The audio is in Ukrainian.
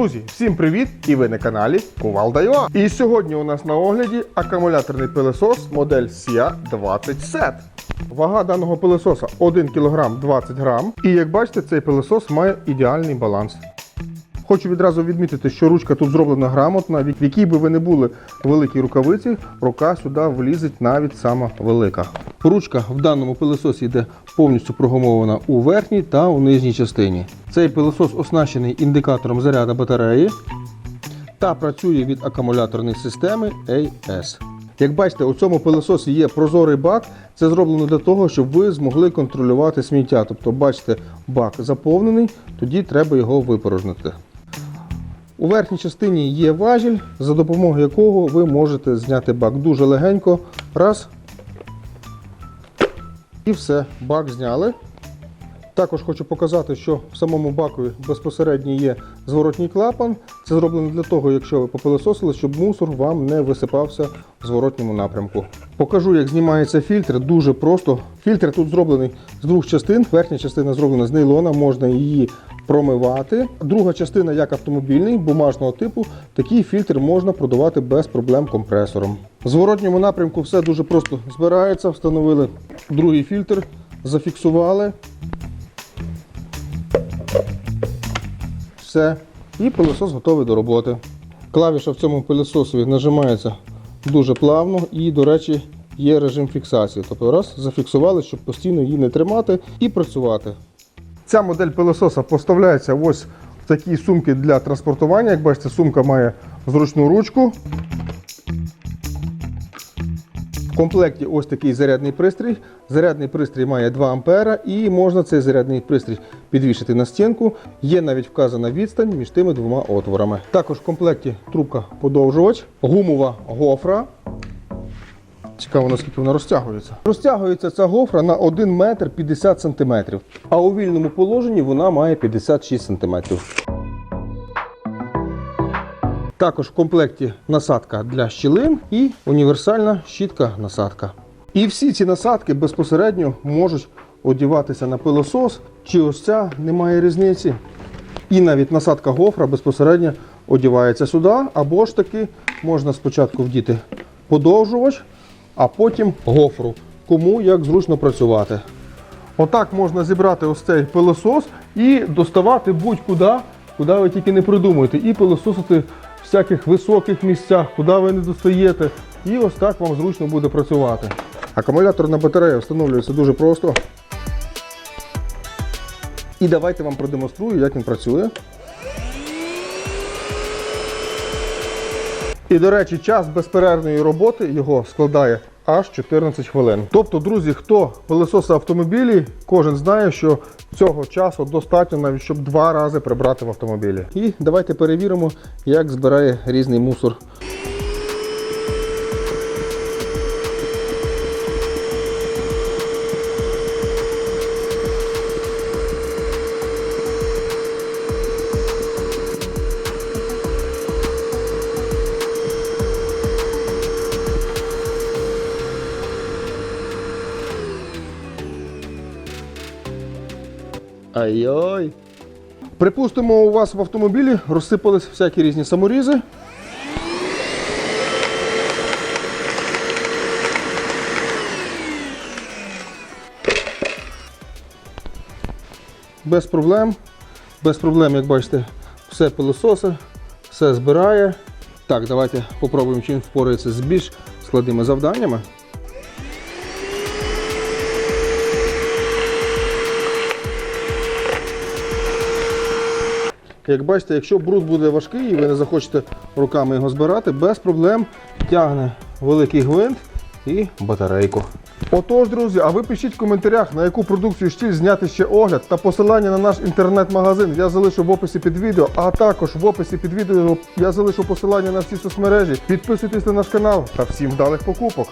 Друзі, всім привіт! І ви на каналі Кувалда.ua. І сьогодні у нас на огляді акумуляторний пилесос модель SIA 20 SET. Вага даного пилесоса 1 кг 20 грам. І як бачите, цей пилесос має ідеальний баланс. Хочу відразу відмітити, що ручка тут зроблена грамотна, в якій би ви не були великій рукавиці, рука сюди влізить навіть сама велика. Ручка в даному пилососі йде повністю прогумована у верхній та у нижній частині. Цей пилосос оснащений індикатором заряду батареї та працює від акумуляторної системи AS. Як бачите, у цьому пилососі є прозорий бак. Це зроблено для того, щоб ви змогли контролювати сміття. Тобто, бачите, бак заповнений, тоді треба його випорожнити. У верхній частині є важіль, за допомогою якого ви можете зняти бак дуже легенько. Раз. І все, бак зняли. Також хочу показати, що в самому бакові безпосередньо є зворотній клапан. Це зроблено для того, якщо ви попилососили, щоб мусор вам не висипався в зворотньому напрямку. Покажу, як знімається фільтр. Дуже просто. Фільтр тут зроблений з двох частин. Верхня частина зроблена з нейлона, можна її промивати. Друга частина, як автомобільний, бумажного типу, такий фільтр можна продавати без проблем компресором. В зворотньому напрямку все дуже просто збирається. Встановили другий фільтр, зафіксували. Все. І пилосос готовий до роботи. Клавіша в цьому пилососові нажимається дуже плавно і, до речі, є режим фіксації. Тобто раз зафіксували, щоб постійно її не тримати і працювати. Ця модель пилососа поставляється ось в такі сумки для транспортування. Як бачите, сумка має зручну ручку. Комплекті ось такий зарядний пристрій. Зарядний пристрій має 2 ампера і можна цей зарядний пристрій підвішити на стінку. Є навіть вказана відстань між тими двома отворами. Також в комплекті трубка подовжувач, гумова гофра. Цікаво, наскільки вона розтягується. Розтягується ця гофра на 1 метр 50 сантиметрів, а у вільному положенні вона має 56 сантиметрів. Також в комплекті насадка для щілин і універсальна щітка насадка. І всі ці насадки безпосередньо можуть одіватися на пилосос, чи ось ця немає різниці. І навіть насадка гофра безпосередньо одівається сюди, або ж таки можна спочатку вдіти подовжувач, а потім гофру. Кому як зручно працювати. Отак можна зібрати ось цей пилосос і доставати будь-куди, куди ви тільки не придумаєте. І пилососити всяких високих місцях, куди ви не достаєте. І ось так вам зручно буде працювати. Акумуляторна батарея встановлюється дуже просто. І давайте вам продемонструю, як він працює. І, до речі, час безперервної роботи його складає аж 14 хвилин. Тобто, друзі, хто пилососа автомобілі, кожен знає, що цього часу достатньо навіть щоб два рази прибрати в автомобілі. І давайте перевіримо, як збирає різний мусор. Ай-ой. Припустимо, у вас в автомобілі розсипались всякі різні саморізи. Без проблем. Без проблем, як бачите, все пилососи, все збирає. Так, давайте попробуємо, чим впорається з більш складними завданнями. Як бачите, якщо бруд буде важкий і ви не захочете руками його збирати, без проблем тягне великий гвинт і батарейку. Отож, друзі, а ви пишіть в коментарях, на яку продукцію штіль зняти ще огляд та посилання на наш інтернет-магазин я залишу в описі під відео, а також в описі під відео я залишу посилання на всі соцмережі. Підписуйтесь на наш канал та всім вдалих покупок.